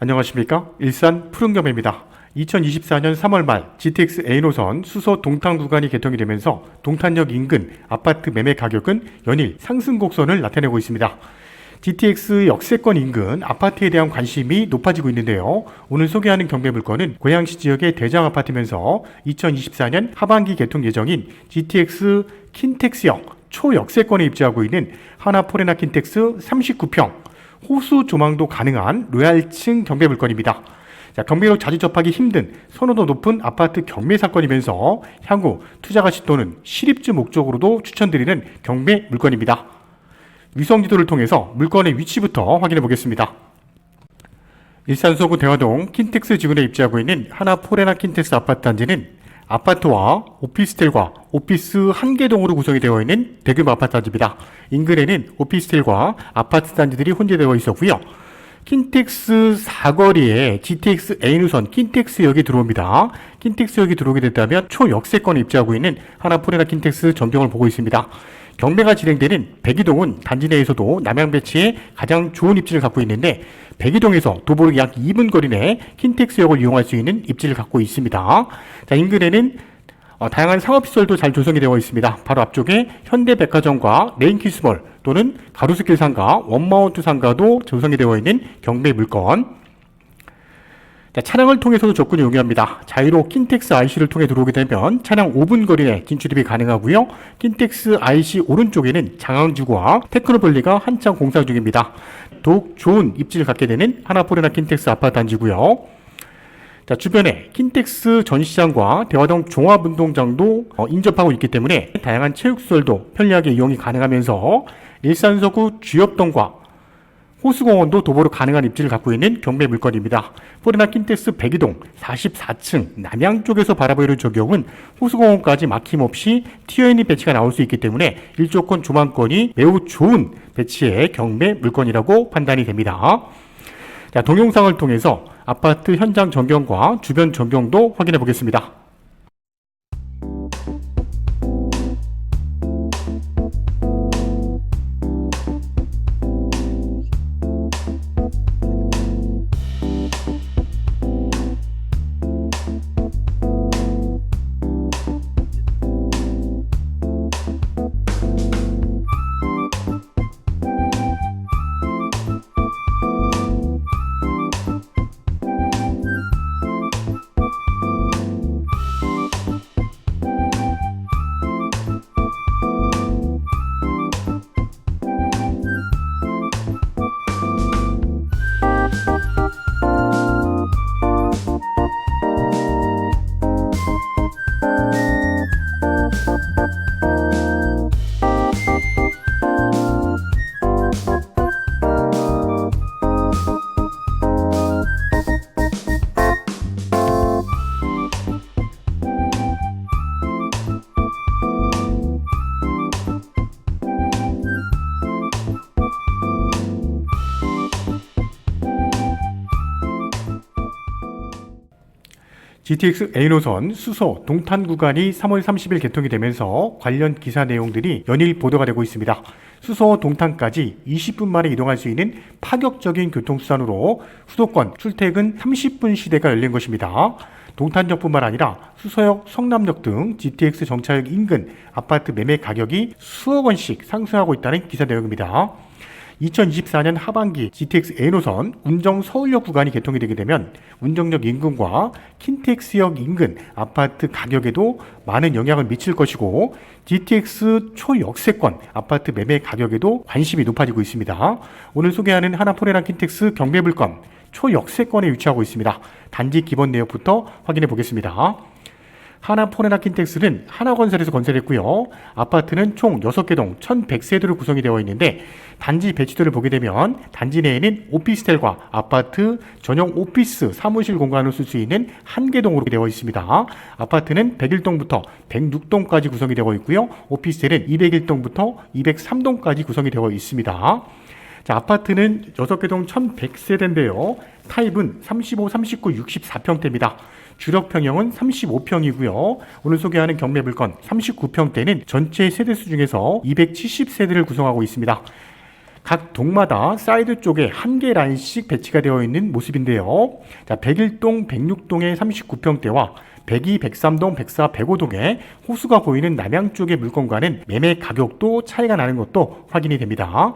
안녕하십니까? 일산 푸른경매입니다. 2024년 3월 말 GTX A 노선 수서 동탄 구간이 개통이 되면서 동탄역 인근 아파트 매매 가격은 연일 상승 곡선을 나타내고 있습니다. GTX 역세권 인근 아파트에 대한 관심이 높아지고 있는데요. 오늘 소개하는 경매 물건은 고양시 지역의 대장 아파트면서 2024년 하반기 개통 예정인 GTX 킨텍스역 초역세권에 입주하고 있는 하나 포레나 킨텍스 39평 호수 조망도 가능한 로얄층 경매 물건입니다. 자, 경매로 자주 접하기 힘든 선호도 높은 아파트 경매 사건이면서 향후 투자 가치 또는 실입주 목적으로도 추천드리는 경매 물건입니다. 위성 지도를 통해서 물건의 위치부터 확인해 보겠습니다. 일산 서구 대화동 킨텍스 지구에 입주하고 있는 하나 포레나 킨텍스 아파트 단지는 아파트와 오피스텔과 오피스 한 개 동으로 구성이 되어 있는 대규모 아파트 단지입니다. 인근에는 오피스텔과 아파트 단지들이 혼재되어 있었고요. 킨텍스 사거리에 GTX A노선 킨텍스역이 들어옵니다. 킨텍스역이 들어오게 됐다면 초역세권에 입주하고 있는 하나포레나 킨텍스 전경을 보고 있습니다. 경매가 진행되는 백이동은 단지 내에서도 남양 배치에 가장 좋은 입지를 갖고 있는데 백이동에서 도보로 약 2분 거리 내 킨텍스역을 이용할 수 있는 입지를 갖고 있습니다. 자, 인근에는 어, 다양한 상업시설도 잘 조성이 되어 있습니다. 바로 앞쪽에 현대백화점과 레인키스몰 또는 가로수길 상가, 원마운트 상가도 조성이 되어 있는 경매 물건. 자, 차량을 통해서도 접근이 용이합니다. 자유로 킨텍스 IC를 통해 들어오게 되면 차량 5분 거리 내 진출입이 가능하고요. 킨텍스 IC 오른쪽에는 장항주구와 테크노밸리가 한창 공사 중입니다. 더욱 좋은 입지를 갖게 되는 하나포레나 킨텍스 아파트 단지고요. 자, 주변에 킨텍스 전시장과 대화동 종합운동장도 어, 인접하고 있기 때문에 다양한 체육시설도 편리하게 이용이 가능하면서 일산 서구 주엽동과 호수공원도 도보로 가능한 입지를 갖고 있는 경매 물건입니다. 포레나 킨텍스 백이동 44층 남양 쪽에서 바라보이는 적용은 호수공원까지 막힘없이 T&E 배치가 나올 수 있기 때문에 일조권 조망권이 매우 좋은 배치의 경매 물건이라고 판단이 됩니다. 자, 동영상을 통해서 아파트 현장 전경과 주변 전경도 확인해 보겠습니다. GTX A노선 수소 동탄 구간이 3월 30일 개통이 되면서 관련 기사 내용들이 연일 보도가 되고 있습니다. 수소 동탄까지 20분 만에 이동할 수 있는 파격적인 교통수단으로 수도권 출퇴근 30분 시대가 열린 것입니다. 동탄역뿐만 아니라 수서역, 성남역 등 GTX 정차역 인근 아파트 매매 가격이 수억 원씩 상승하고 있다는 기사 내용입니다. 2024년 하반기 GTX A노선 운정 서울역 구간이 개통이 되게 되면 운정역 인근과 킨텍스역 인근 아파트 가격에도 많은 영향을 미칠 것이고 GTX 초역세권 아파트 매매 가격에도 관심이 높아지고 있습니다. 오늘 소개하는 하나포레랑 킨텍스 경매물건 초역세권에 위치하고 있습니다. 단지 기본 내역부터 확인해 보겠습니다. 하나 포레나 킨텍스는 하나건설에서 건설했고요. 아파트는 총 6개 동 1100세대로 구성이 되어 있는데 단지 배치도를 보게 되면 단지 내에는 오피스텔과 아파트 전용 오피스 사무실 공간을 쓸 수 있는 한 개 동으로 되어 있습니다. 아파트는 101동부터 106동까지 구성이 되어 있고요. 오피스텔은 201동부터 203동까지 구성이 되어 있습니다. 자, 아파트는 6개 동 1100세대인데요. 타입은 35, 39, 64평대입니다. 주력 평형은 35평이고요. 오늘 소개하는 경매 물건 39평대는 전체 세대수 중에서 270세대를 구성하고 있습니다. 각 동마다 사이드 쪽에 한 개 라인씩 배치가 되어 있는 모습인데요. 자, 101동, 106동의 39평대와 102, 103동, 104, 105동의 호수가 보이는 남양 쪽의 물건과는 매매 가격도 차이가 나는 것도 확인이 됩니다.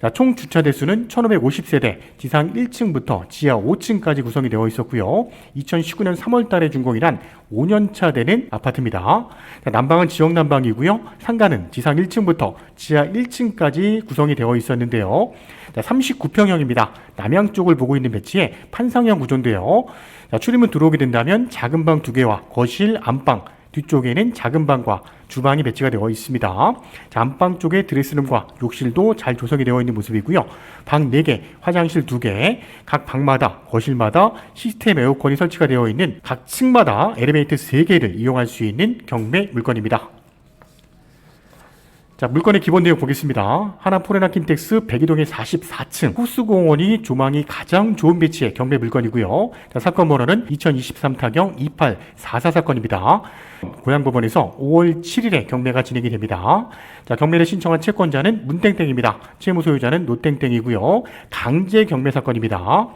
자, 총 주차 대수는 1550세대, 지상 1층부터 지하 5층까지 구성이 되어 있었고요. 2019년 3월 달에 준공이란 5년차 되는 아파트입니다. 자, 난방은 지역 난방이고요. 상가는 지상 1층부터 지하 1층까지 구성이 되어 있었는데요. 자, 39평형입니다. 남양 쪽을 보고 있는 배치에 판상형 구조인데요. 자, 출입문 들어오게 된다면 작은 방두 개와 거실, 안방, 뒤쪽에는 작은 방과 주방이 배치가 되어 있습니다. 자, 안방 쪽에 드레스룸과 욕실도 잘 조성이 되어 있는 모습이고요. 방 4개, 화장실 2개, 각 방마다 거실마다 시스템 에어컨이 설치가 되어 있는 각 층마다 엘리베이터 3개를 이용할 수 있는 경매 물건입니다. 자, 물건의 기본 내용 보겠습니다. 하나 포레나 킨텍스 백이동의 44층 호수공원이 조망이 가장 좋은 배치의 경매 물건이고요. 자, 사건 번호는 2023 타경 2844 사건입니다. 고양 법원에서 5월 7일에 경매가 진행이 됩니다. 자, 경매를 신청한 채권자는 문땡땡입니다. 채무 소유자는 노땡땡이고요. 강제 경매 사건입니다.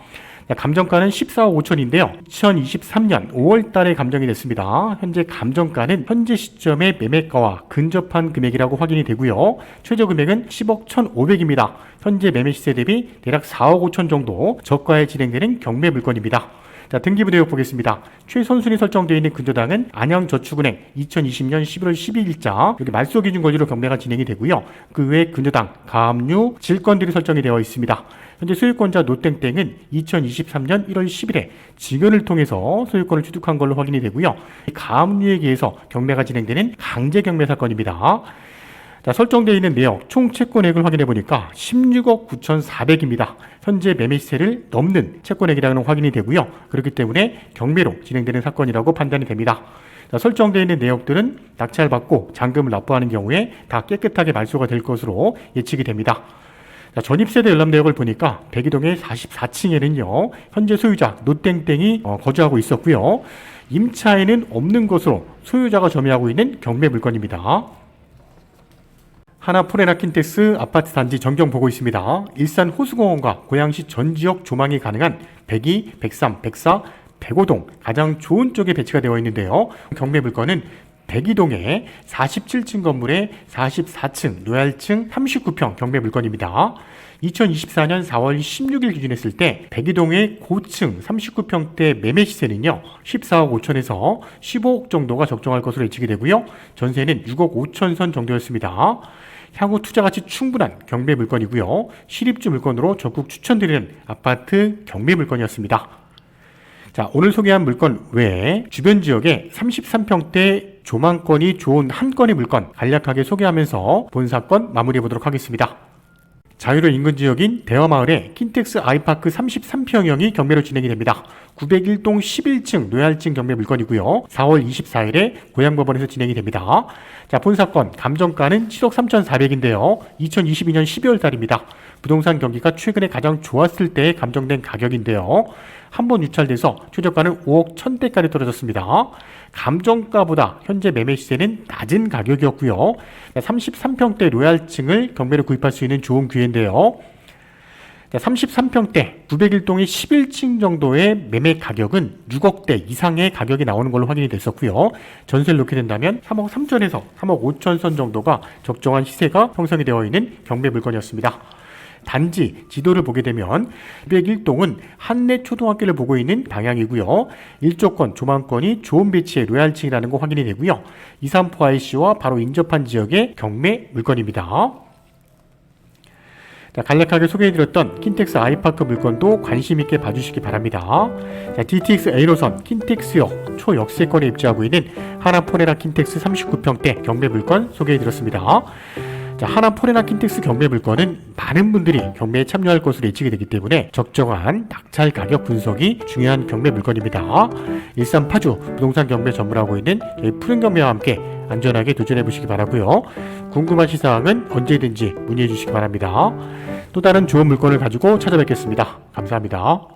자, 감정가는 14억 5천인데요. 2023년 5월 달에 감정이 됐습니다. 현재 감정가는 현재 시점의 매매가와 근접한 금액이라고 확인이 되고요. 최저 금액은 10억 1,500입니다. 현재 매매 시세 대비 대략 4억 5천 정도 저가에 진행되는 경매 물건입니다. 자, 등기부 내역 보겠습니다. 최선순위 설정되어 있는 근저당은 안양저축은행 2020년 11월 12일자 여기 말소 기준 권리로 경매가 진행이 되고요. 그 외 근저당, 가압류, 질권들이 설정이 되어 있습니다. 현재 소유권자 노땡땡은 2023년 1월 10일에 직원을 통해서 소유권을 취득한 걸로 확인이 되고요. 가압류에 의해서 경매가 진행되는 강제 경매 사건입니다. 자, 설정되어 있는 내역 총 채권액을 확인해 보니까 16억 9,400입니다. 현재 매매 시세를 넘는 채권액이라는 확인이 되고요. 그렇기 때문에 경매로 진행되는 사건이라고 판단이 됩니다. 자, 설정되어 있는 내역들은 낙찰받고 잔금을 납부하는 경우에 다 깨끗하게 말소가 될 것으로 예측이 됩니다. 자, 전입세대 열람 내역을 보니까 백이동의 44층에는요, 현재 소유자 노땡땡이 어, 거주하고 있었고요. 임차에는 없는 것으로 소유자가 점유하고 있는 경매 물건입니다. 하나 포레나 킨텍스 아파트 단지 전경 보고 있습니다. 일산 호수공원과 고양시 전 지역 조망이 가능한 102, 103, 104, 105동 가장 좋은 쪽에 배치가 되어 있는데요. 경매 물건은 102동의 47층 건물의 44층, 로얄층 39평 경매 물건입니다. 2024년 4월 16일 기준했을 때 102동의 고층 39평대 매매 시세는요 14억 5천에서 15억 정도가 적정할 것으로 예측이 되고요 전세는 6억 5천 선 정도였습니다. 향후 투자 가치 충분한 경매 물건이고요 실입주 물건으로 적극 추천드리는 아파트 경매 물건이었습니다. 자, 오늘 소개한 물건 외에 주변 지역에 33평대 조망권이 좋은 한 건의 물건 간략하게 소개하면서 본 사건 마무리해 보도록 하겠습니다. 자유로 인근 지역인 대화마을에 킨텍스 아이파크 33평형이 경매로 진행이 됩니다. 901동 11층 노얄층 경매 물건이고요. 4월 24일에 고양법원에서 진행이 됩니다. 자, 본 사건 감정가는 7억 3,400인데요. 2022년 12월 달입니다. 부동산 경기가 최근에 가장 좋았을 때 감정된 가격인데요. 한 번 유찰돼서 최저가는 5억 1000대까지 떨어졌습니다. 감정가보다 현재 매매 시세는 낮은 가격이었고요. 33평대 로얄층을 경매로 구입할 수 있는 좋은 기회인데요. 33평대 901동의 11층 정도의 매매 가격은 6억대 이상의 가격이 나오는 걸로 확인이 됐었고요. 전세를 놓게 된다면 3억 3천에서 3억 5천 선 정도가 적정한 시세가 형성이 되어 있는 경매 물건이었습니다. 단지 지도를 보게 되면 201동은 한내 초등학교를 보고 있는 방향이고요. 일조권, 조망권이 좋은 배치의 로얄층이라는 거 확인이 되고요. 234 IC와 바로 인접한 지역의 경매 물건입니다. 자, 간략하게 소개해드렸던 킨텍스 아이파크 물건도 관심 있게 봐주시기 바랍니다. 자, DTX A노선 킨텍스역 초역세권에 입주하고 있는 하나포레라 킨텍스 39평대 경매 물건 소개해드렸습니다. 자, 하나 포레나 킨텍스 경매 물건은 많은 분들이 경매에 참여할 것으로 예측이 되기 때문에 적정한 낙찰 가격 분석이 중요한 경매 물건입니다. 일산 파주 부동산 경매 전문하고 있는 저희 푸른 경매와 함께 안전하게 도전해 보시기 바라고요. 궁금하신 사항은 언제든지 문의해 주시기 바랍니다. 또 다른 좋은 물건을 가지고 찾아뵙겠습니다. 감사합니다.